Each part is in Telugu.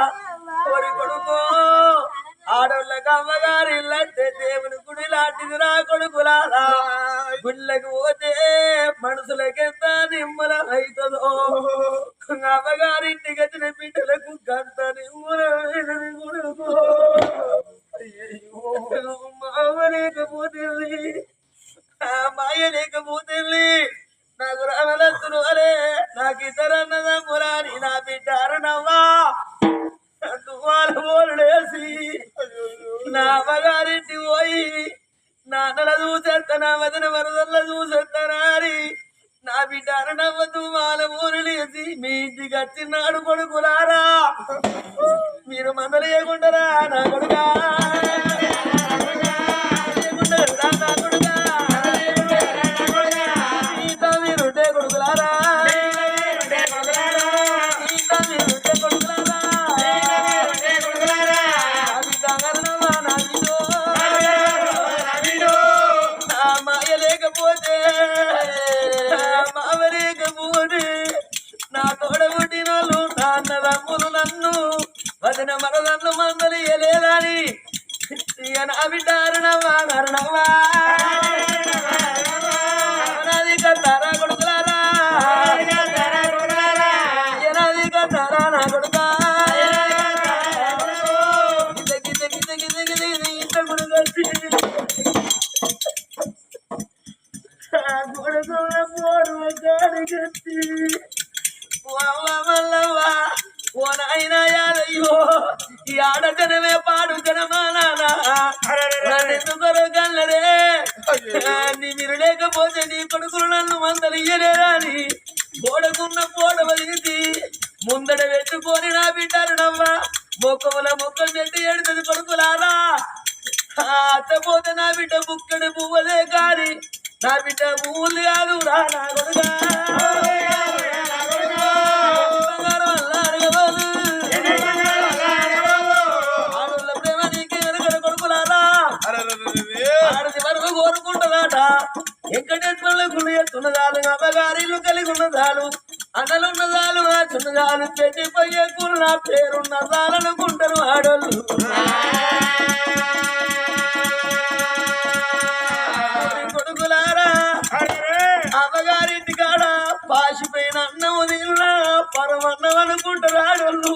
సెల్లారునమ్మయ్యనేరి బిడ్డ కొరి కొడుకో ఇల్లంటే దేవుని గుడి లాంటిది రా కొడుకులారా. గుళ్ళకి పోతే మనసులకెంత నిమ్మల అవుతుందో. అమ్మగారింటికి వచ్చిన బిడ్డలకు గంత నిమ్మల కొడుకో. మామ లేకపోతే మాయ లేకపోతే నాకు రామలత్తులు అరే నాకు ఇద్దరన్నదమ్మురాని నా బిడ్డ అరణవ్వా. బోలుడేసి నా అమ్మగారింటి పోయి నాన్నల చూసేస్తా నా వదన వరదల్ల చూసేస్తానా అని నా బిడ్డ అరణవ్వ తువ్వాల బోలుడేసి మీ ఇంటికి వచ్చినాడు కొడుకులారా. మీరు మందలేయకుంటారా నా కొడుకా? వదిన మరదన్ను మందలు ఎలేదని ఇక నా బిడ్డ అరుణవ్వా అరుణవ్వా అనాది కట్టారా కొడుకులారా. ఎనాది కట్టారా నా కొడుకా. గిద గిద గిద గిద గిద గిద ఓ నాయన యాదయ్యో ఈ ఆడజనమే పాడు జనమానా నన్నెందుకరో గల్లరే? నీ మీరు లేకపోతే నీ కొడుకులు నన్ను మందలు ఇయ్యలేదని గోడకున్న పోడ వదిలింది. ముందడ పెట్టుకొని నా బిడ్డారు నవ్వ మొక్కముల మొక్కలు చెట్టు ఎడుతుంది కొడుకులారా. అత్తపోతే నా బిడ్డ బుక్కడి పువ్వులే కాని నా బిడ్డ పువ్వులు కాదు రా నా కొడుకా. గుడి ఎత్తున్నదాలు కలిగి ఉన్నదాలు అన్నలున్నదాలు ఆ చిన్నదాలు పెట్టిపోయే కూలు నా పేరున్నదాలు అనుకుంటారు ఆడోళ్ళు. కొడుకులారా అమ్మగారింటి కాడ పాసిపోయిన అన్నం తిన్నా పరమన్నం అనుకుంటారు ఆడోళ్ళు.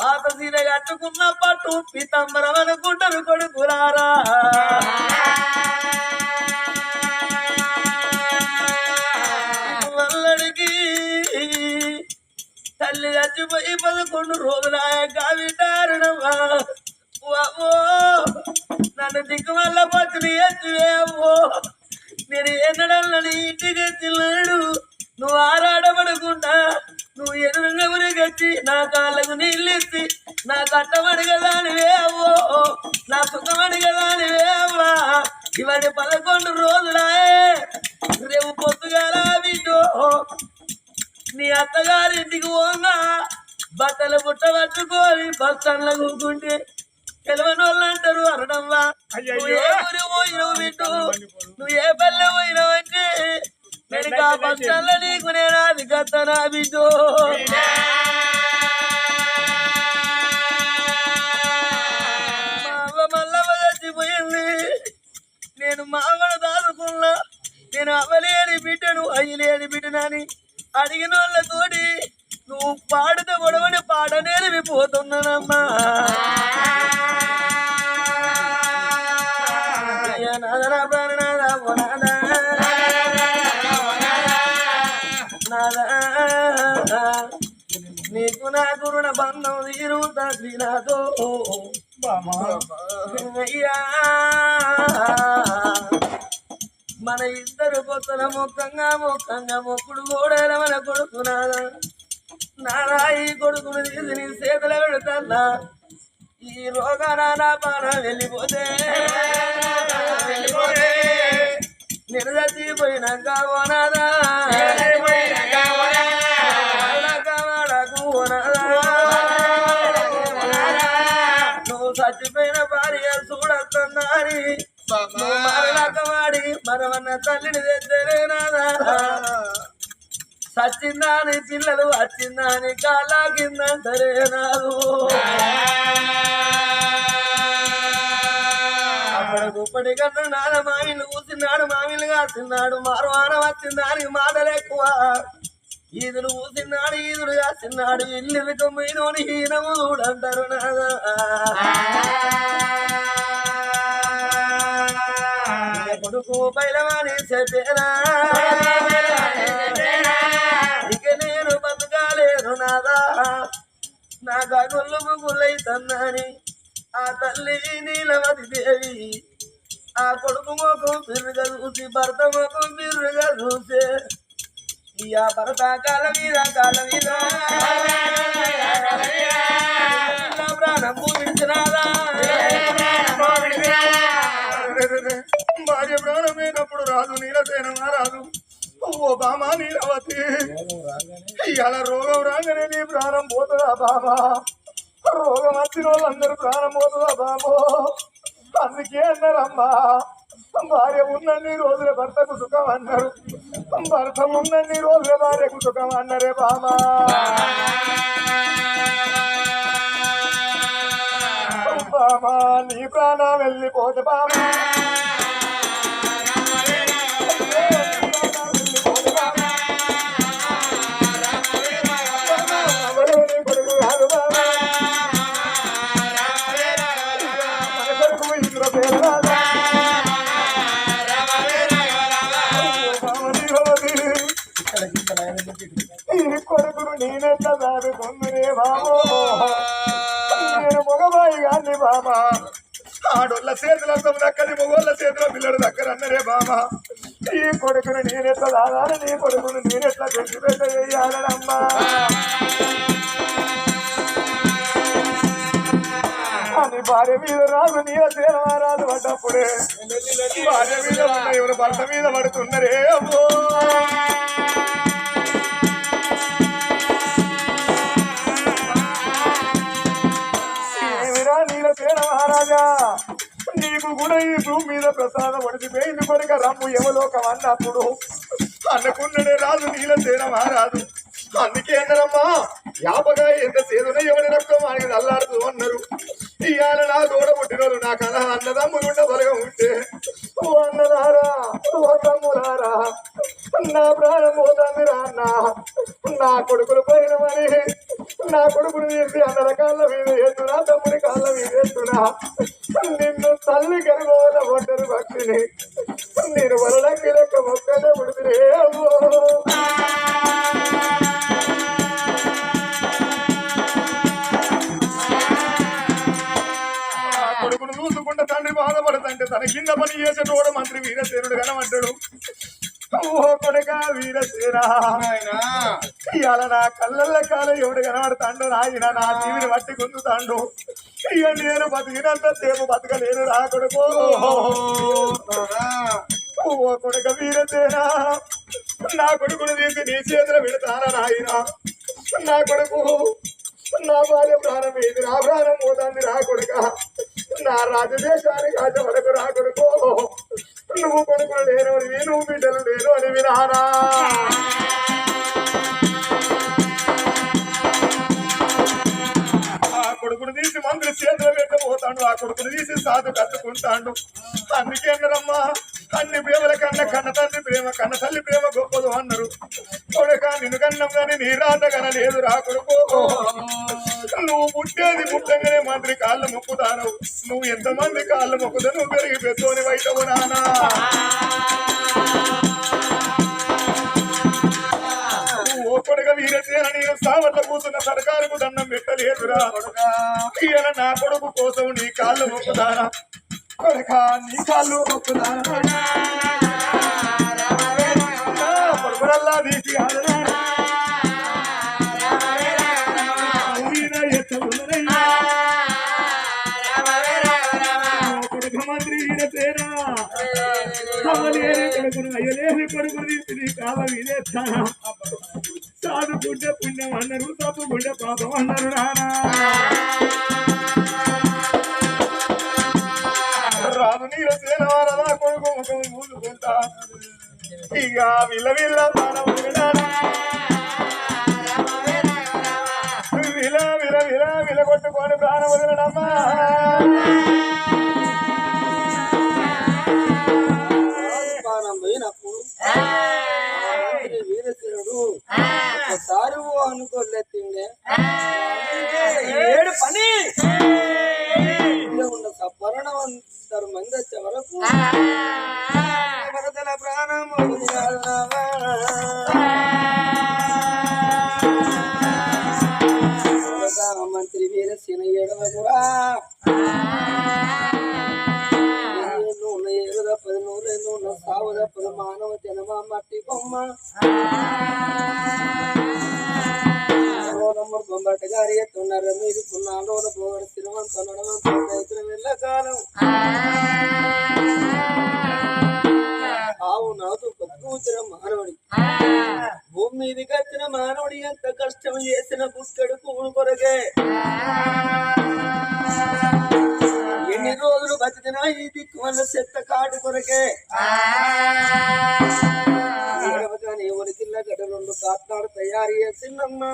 పాత సీర కట్టుకున్న పట్టు పీతాంబరం అనుకుంటారు కొడుకులారా. పదకొండు రోజులాయే రేపు పొద్దుగాల బిడ్డో నీ అత్తగారింటికి పోగా. బట్టలు బుట్ట పట్టుకొని బస్ స్టాండ్లో కూకుంటే తెలవని వాళ్ళు అంటారు అరణవ్వా నువ్వు ఏ ఊరు పోయినావు బిడ్డు నువ్వు ఏ పల్లె పోయినావంటే నేను ఆ బస్ స్టాండ్లో నీకు నేను అది కత్తనా బిడ్డు నేను మామను దాదుకున్నా నేను అవ్వలేని బిడ్డను అయ్యలేని బిడ్డనని అడిగిన వాళ్ళతోటి నువ్వు పాడితే గొడవని పాడనేది పోతున్నానమ్మా నాదరా నీకు నాకు రుణ బంధం తీరుతుంది నాతో అయ్యా మన ఇద్దరు పొత్తుల మొక్కంగా మొక్కంగా మొక్కుడు కూడా మన కొడుకు నాదా. నాదా ఈ కొడుకును తీసి నీ చేతుల పెడతా ఈ రోగాన నా పాన వెళ్ళిపోతే. వెళ్ళిపోతే. నేను చచ్చిపోయినాక ఓనాదా చూడొస్తుందని నువ్వు మరణక మరవన్న తల్లిని తెచ్చలేనాదా సచ్చిందాని పిల్లలు వచ్చిందాని కాలా కిందంటరే నాదు అక్కడ గుప్పటి కన్నా నాన్న మామిలు కూర్చున్నాడు మామిలు కాస్తున్నాడు మారవాన వచ్చిందానికి మాటలు ఎక్కువ. ఈదుడు కూర్చున్నాడు ఈదుడు కాస్తున్నాడు ఇల్లు కొమ్మినోని హీనము చూడంటారు నాదా కొడుకు బయలవాణి చెప్పేనా. ఇక నేను బతకాలేను నాదా నా గగుళ్ళు ముగ్గులైతన్నాని ఆ తల్లి నీలవతి దేవి. ఆ కొడుకు మొఖం బిర్రుగా చూసి భర్త మొఖం బిర్రుగా చూసే. ఇయ భర్త కాల మీద కాల మీద నా ప్రాణం విడిచినాదా భార్య ప్రాణమైనప్పుడు రాదు నీలసేనమా రాదు ఓ బామా నీలవతి. ఇవాళ రోగం రాగానే నీ ప్రాణం పోతుందా బామా? రోగం వచ్చిన వాళ్ళందరూ ప్రాణం పోతుందా బాబో అందుకే అన్నారమ్మా భార్య ఉన్నన్ని రోజుల భర్తకు సుఖం అన్నారు. భర్త ఉన్నన్ని రోజుల భార్యకు సుఖం అన్నారే బామా. బామా నీ ప్రాణం వెళ్ళిపోతే బామా. నేను మగబాయి గాని బాబా ఆడోళ్ళ చేతుల దక్కని మొగోళ్ళ చేతిలో పిల్లడు దగ్గర అన్నరే బామా. ఈ కొడుకును నేనెట్లా దాదాను నీ కొడుకును నేనెట్లా పెట్టి పెట్ట వేయాలనమ్మా అని భార్య మీద రాదు నీ సేనమా రాదు పడ్డప్పుడే భార్య మీద ఉన్న ఎవరు భర్త మీద పడుతున్నరే అమ్మో. సేన మహారాజా నీకు కూడా ఈ భూమి మీద ప్రసాదం ఒడిసిపోయింది కొడుక రమ్ము యమలోకం అన్నప్పుడు. అనుకున్నడే రాదు నీల సేన మహారాజు. అందుకే అన్నారమ్మా యాపగా ఎంత సేదున ఎవరి రక్తం ఆయన అల్లాడుతూ అన్నారు ఇవాళ నా దూడ పుట్టినోళ్ళు నా కళ అన్నదమ్ములుండ బలగా ఉంటే. ఓ అన్నదారా ఓ తమ్ములారా నా ప్రాణం పోతుంది రా అన్న. నా కొడుకులు పైన మరి నా కొడుకులు తీసి అన్నల కాళ్ళ మీద ఎత్తునా తమ్ముడి కాళ్ళ మీద ఎత్తునా. నిన్ను తల్లి కనుగోల ఒంటరి భక్తిని నేను వరలకి లెక్క మొక్కనే పుడితే అమ్మో. తన కింద పని చేసేటోడు మంత్రి వీరసేనుడు కనమంటాడు ఓ కొడుక వీరసేన. ఇవాళ నా కళ్ళల్ల కాల ఎవడు కనబడతాడు నాయన నా జీవిని పట్టి గుందుతాడు ఇక నేను బతికినంత సేపు బతకలేను రా కొడుకు. ఓ కొడుక వీరసేన. నా కొడుకును తీసి నీ చేతిలో పెడతానా నాయన? నా కొడుకు నా భార్య ప్రాణం ఏది? నా ప్రాణం పోతుంది రా కొడుక. నా రాజదేశానికి ఆశ వరకు రా కొడుకు నువ్వు కొడుకులు లేను నేను నువ్వు బిడ్డలు లేను అని వినారా ఆ కొడుకును తీసి మంత్రి చేతులు పెట్టబోతాడు ఆ కొడుకును తీసి సాధు కట్టుకుంటాడు. అందుకేంద్రమ్మా అన్ని ప్రేమల కన్న కన్న తల్లి ప్రేమ కన్న తల్లి ప్రేమ గొప్పదు అన్నారు. కొడక నిన్ను కన్నం కానీ నీ రాత కన లేదు రా నువ్వు పుట్టేది పుట్టంగానే మంత్రి కాళ్ళు మొక్కుతాను నువ్వు ఎంతమంది కాళ్ళు మొక్కుతా నువ్వు పెరిగి పెద్దోని వైటవు నానా ఓ కొడుక వీరసేన నేను సావర్ల కూతున్న సర్కారుకు దండం పెట్టలేదురా. ఈయన నా కొడుకు కోసం నీ కాళ్ళు మొక్కుతానా కొడుక నీ కాళ్ళు మొక్కుతానా నా అయ్యలేని కొడుకుని తీసి నీ సాధుకుంటే పుణ్యం అన్నారు తప్పుకుంటే పాపం అన్నారు నానా. రాదు నీల ఇక విల్ల విల్ల మనం విల విల విల కొట్టుకొని ప్రాణం వదిలడమ్మా. వీరసేనుడు ఒకసారి అనుకోలే తిండే. ఏడు పని. సపరణవంతరు మంది వచ్చే వరకు ప్రాణం గారి ఎత్తున్నారు మీరు పున్నాడు పోగడు తిరువంత నడవంత రైతుల వెళ్ళకాలం ఆవు నాతో మానవుడి. భూమి మీదకి వచ్చిన మానవుడి ఎంత కష్టం చేసిన పుట్టడు కూడు కొరగే ఎన్ని రోజులు బతికినా ఈ దిక్కు వల్ల చెత్త కాటు కొరకే. ఏడవగానే ఎవరికిల్ల గడ రెండు కాట్లాడు తయారు చేసిందమ్మా.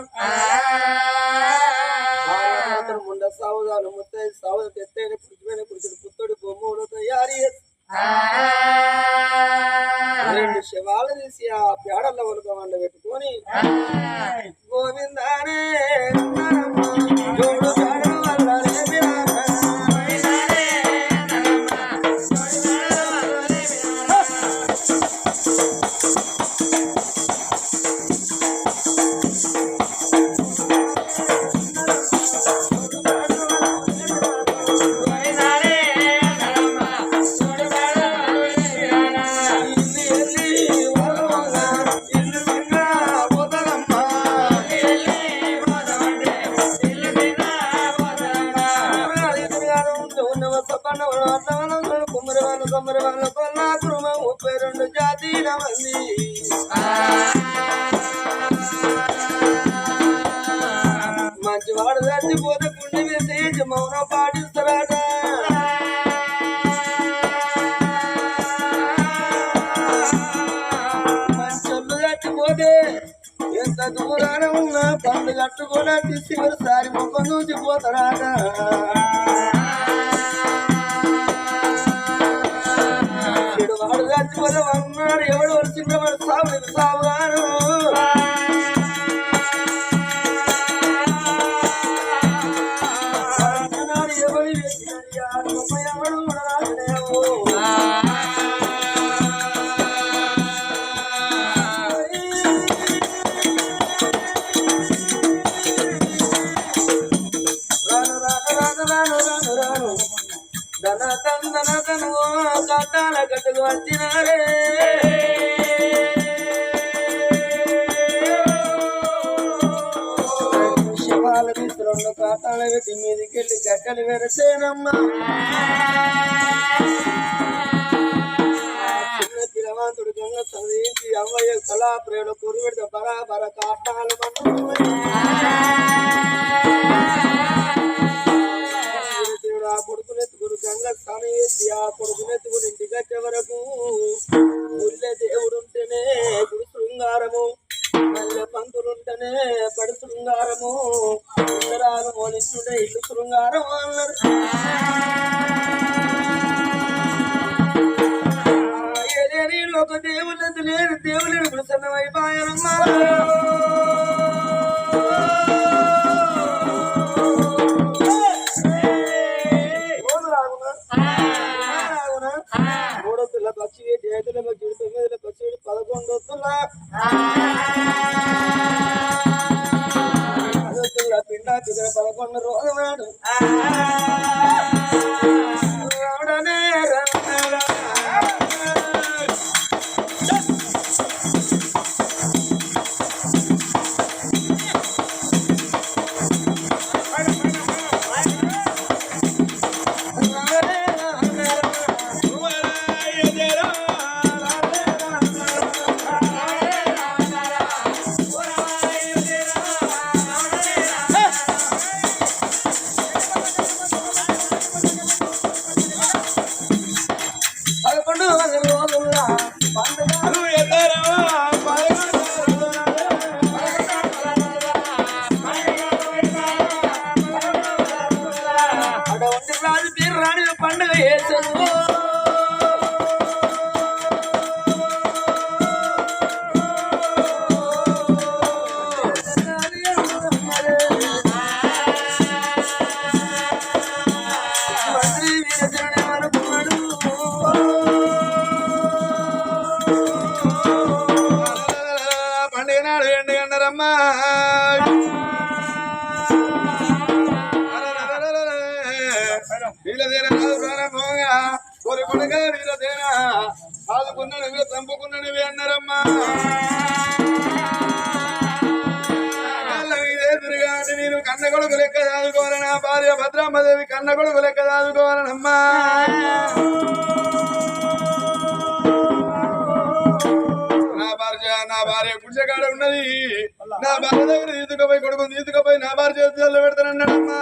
ముండ సావుదాలు ముత్తై సావులు తెత్తైన పుడిచిపోయిన పురుషుడు పుత్తడు బొమ్మలు తయారు చేసి రెండు శవాలు తీసి ఆ పేడల్లో ఉలక వండ పెట్టుకొని గోవిందానే ఎంత దూరాన ఉన్నా పండు తీసి ముఖం చూసిపోతారాట చెడు వాడు అన్నాడు ఎవడు వచ్చిందో వాడు సాగు కాటాల గట్టుకు వచ్చినారే. శివాల తీసి రెండు కాటాల పెట్టి మీదికెళ్ళి గట్టలు వెరసేనమ్మా చిన్న గంగ చదివించి అమ్మయ్య కళా ప్రేమ కురువిడిద బరాబర కాటాలు మనం కొడుకునెత్తుకుని ఇంటికి వచ్చే వరకు పిల్ల పక్షి వేటి తొమ్మిదిల పదకొండు వస్తున్నా. పిండా పిదర పదకొండు రోజు నాడు నేను కన్న కొడుకు లెక్క చదువుకోవాలని నా భార్య భద్రమ్మదేవి కన్న కొడుకు లెక్క చదువుకోవాలనమ్మా నా భార్య నా భార్య గుడిసెకాడ ఉన్నది. నా భార్య దగ్గర తీసుకుపోయి కొడుకుని తీసుకుపోయి నా భార్య చేతుల్లో పెడతానన్నాడమ్మా.